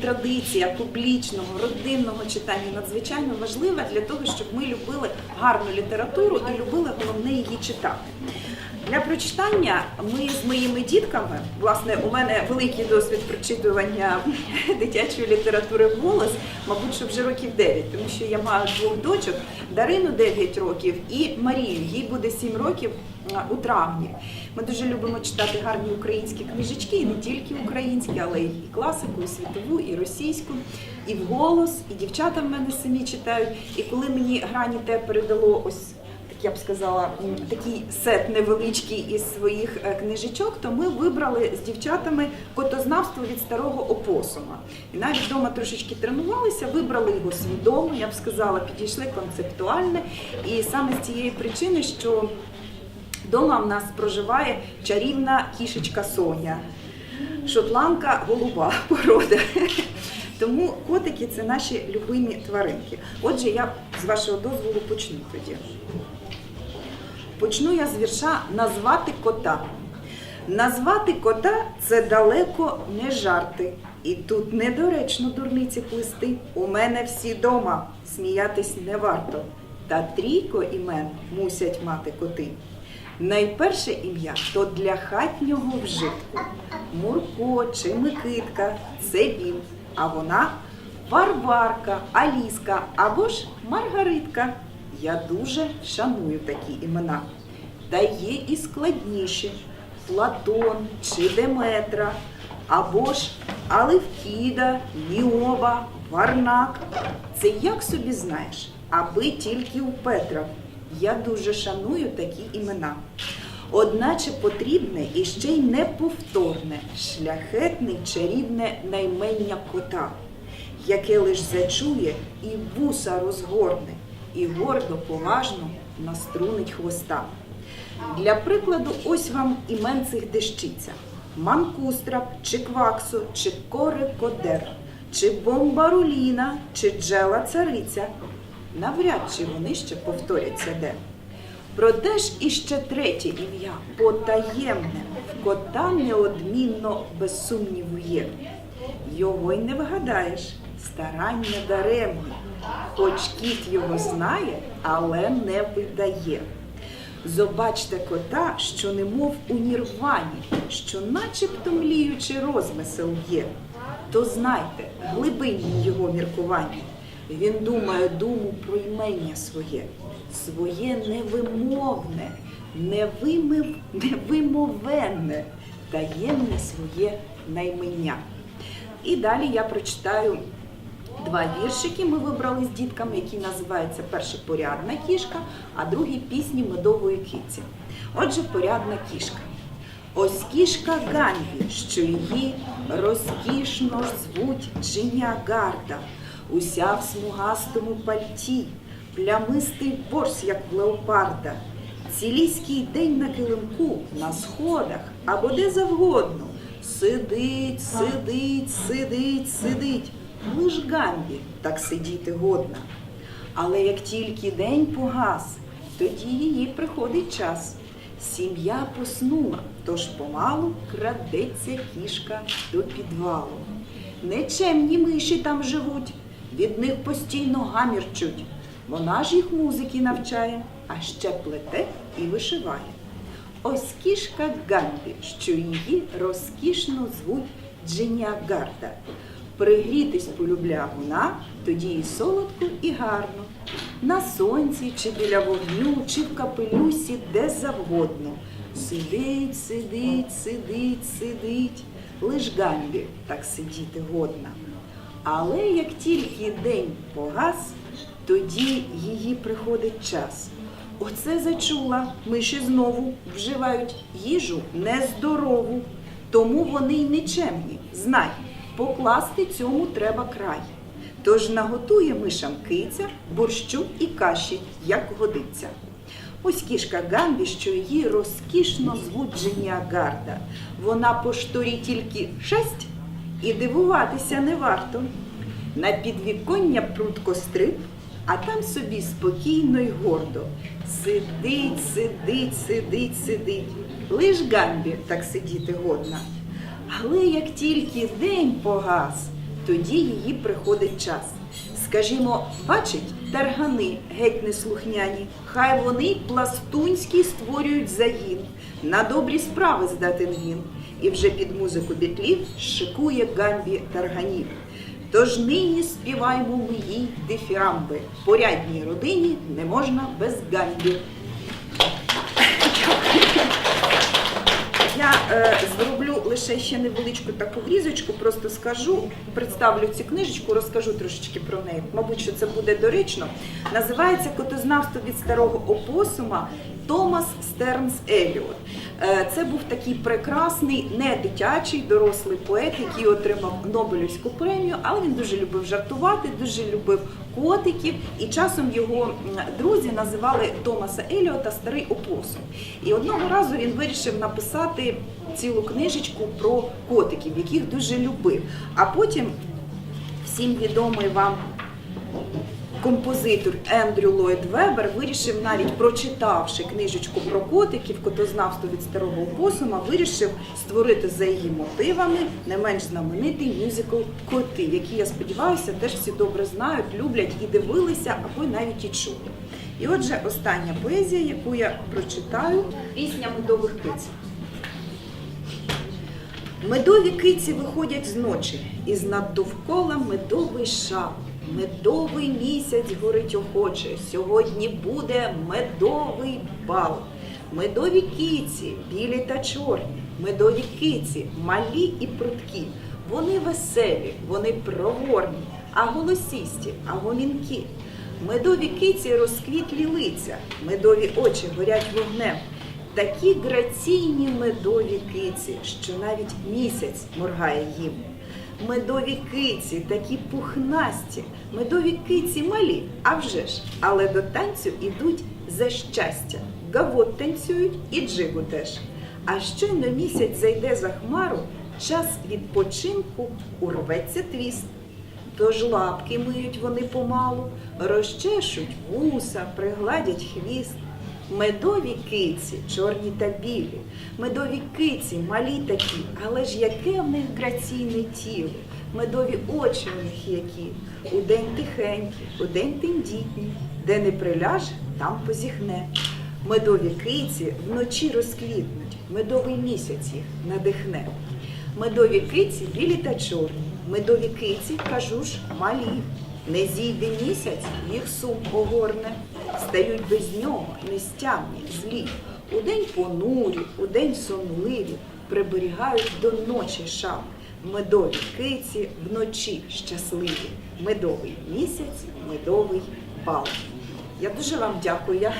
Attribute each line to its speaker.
Speaker 1: Традиція публічного родинного читання надзвичайно важлива для того, щоб ми любили гарну літературу і любили головне її читати. Для прочитання ми з моїми дітками, власне, у мене великий досвід прочитування дитячої літератури в голос, мабуть, що вже років 9, тому що я маю двох дочок, Дарину 9 років і Марію, їй буде 7 років у травні. Ми дуже любимо читати гарні українські книжечки, і не тільки українські, але й класику, і світову, і російську, і вголос, і дівчата в мене самі читають. І коли мені грані те передало ось я б сказала, такий сет невеличкий із своїх е, книжечок, то ми вибрали з дівчатами котознавство від старого опосума. І навіть вдома трошечки тренувалися, вибрали його свідомо, я б сказала, підійшли концептуальне. І саме з цієї причини, що вдома в нас проживає чарівна кішечка Соня, шотландка голуба порода. Тому котики це наші любимі тваринки. Отже, я з вашого дозволу почну тоді. Почну я з вірша назвати кота. Назвати кота це далеко не жарти. І тут недоречно дурниці плести. У мене всі дома сміятись не варто. Та трійко імен мусять мати коти. Найперше ім'я то для хатнього вжитку. Мурко чи Микитка це він, а вона Варварка, Аліска або ж Маргаритка. Я дуже шаную такі імена. Та є і складніші Платон чи Деметра, або ж Алевкіда, Ніоба, Варнак. Це як собі знаєш, аби тільки у Петра. Я дуже шаную такі імена. Одначе потрібне і ще й неповторне, шляхетне чарівне наймення кота, яке лиш зачує і вуса розгорне, і гордо поважно наструнить хвоста. Для прикладу, ось вам імен цих дещиця: Манкустрап, чи Кваксо, чи Корекодер, чи Бомбаруліна, чи Джела Цариця. Навряд чи вони ще повторяться де. Проте ж іще третє ім'я потаємне, в кота неодмінно без сумніву є. Його й не вгадаєш, старання даремні, хоч кіт його знає, але не видає. Зобачте кота, що немов у нірвані, що начебто мліючи розмисел є. То знайте, глибинні його міркування. Він думає думу про ймення своє, своє невимовне, невимив, невимовенне, таємне своє наймення. І далі я прочитаю два віршики. Ми вибрали з дітками, які називаються перший порядна кішка, а другий пісні медової киці. Отже, порядна кішка. Ось кішка Ганві, що її розкішно звуть Джиня Гарда, уся в смугастому пальті, плямистий борс, як в леопарда, ціліський день на килимку, на сходах або де завгодно. Сидить, сидить, сидить, сидить. Лиш Гамбі так сидіти годна. Але як тільки день погас, тоді її приходить час. Сім'я поснула, тож помалу крадеться кішка до підвалу. Нечемні миші там живуть, від них постійно гамір чуть. Вона ж їх музики навчає, а ще плете і вишиває. Ось кішка Гамбі, що її розкішно звуть Джинягарда. Пригрітись полюбля вона, тоді і солодко, і гарно. На сонці, чи біля вогню, чи в капелюсі, де завгодно. Сидить, сидить, сидить, сидить, лиш Гамбі так сидіти годна. Але як тільки день погас, тоді її приходить час. Оце зачула, миші знову вживають їжу нездорову, тому вони й нечемні. Знай, покласти цьому треба край. Тож наготує мишам киця, борщу і каші, як годиться. Ось кішка Гамбі, що її розкішно звуть Дженіагарда. Вона по шторі тільки шесть і дивуватися не варто. На підвіконня прутко стриб, а там собі спокійно й гордо. Сидить, сидить, сидить, сидить. Лиш Гамбі так сидіти годна. Але як тільки день погас, тоді її приходить час. Скажімо, бачить, таргани геть неслухняні, хай вони пластунський створюють загін, на добрі справи здатен він, і вже під музику бітлів шикує гамбі тарганів. Тож нині співаймо ми їй дифірамби. Порядній родині не можна без гамбі. Я е, зроблю лише ще невеличку таку врізочку, просто скажу, представлю цю книжечку, розкажу трошечки про неї. Мабуть, що це буде доречно. Називається Котознавство від старого опосума Томас Стернс Еліот. Е, це був такий прекрасний, не дитячий, дорослий поет, який отримав Нобелівську премію, але він дуже любив жартувати, дуже любив котиків, і часом його друзі називали Томаса Еліота старий опосум. І одного разу він вирішив написати цілу книжечку про котиків, яких дуже любив. А потім всім відомий вам композитор Ендрю Ллойд Вебер вирішив, навіть прочитавши книжечку про котиків, котознавство від старого опосума, вирішив створити за її мотивами не менш знаменитий мюзикл Коти, який, я сподіваюся, теж всі добре знають, люблять і дивилися, або навіть і чули. І отже, остання поезія, яку я прочитаю, пісня медових киців. Медові киці виходять зночі, і знад довкола медовий шал. Медовий місяць горить охоче. Сьогодні буде медовий бал. Медові киці, білі та чорні, медові киці, малі і прудкі. Вони веселі, вони проворні, а голосісті, а гомінкі. Медові киці розквітлі лиця, медові очі горять вогнем. Такі граційні медові киці, що навіть місяць моргає їм. Медові киці, такі пухнасті, медові киці малі, а вже ж, але до танцю ідуть за щастя. Гавот танцюють і джигу теж. А щойно місяць зайде за хмару, час відпочинку урветься твіст. Тож лапки миють вони помалу, розчешуть вуса, пригладять хвіст. Медові киці, чорні та білі, медові киці, малі такі, але ж яке в них граційне тіло, медові очі у них які, удень тихенькі, удень тендітні, де не приляже, там позіхне. Медові киці вночі розквітнуть, медовий місяць їх надихне. Медові киці білі та чорні, медові киці, кажу ж, малі. Не зійде місяць, їх сум огорне, стають без нього нестямні, злі. Удень понурі, удень сонливі, приберігають до ночі шам, Медові киці вночі щасливі, медовий місяць, медовий бал. Я дуже вам дякую. Я.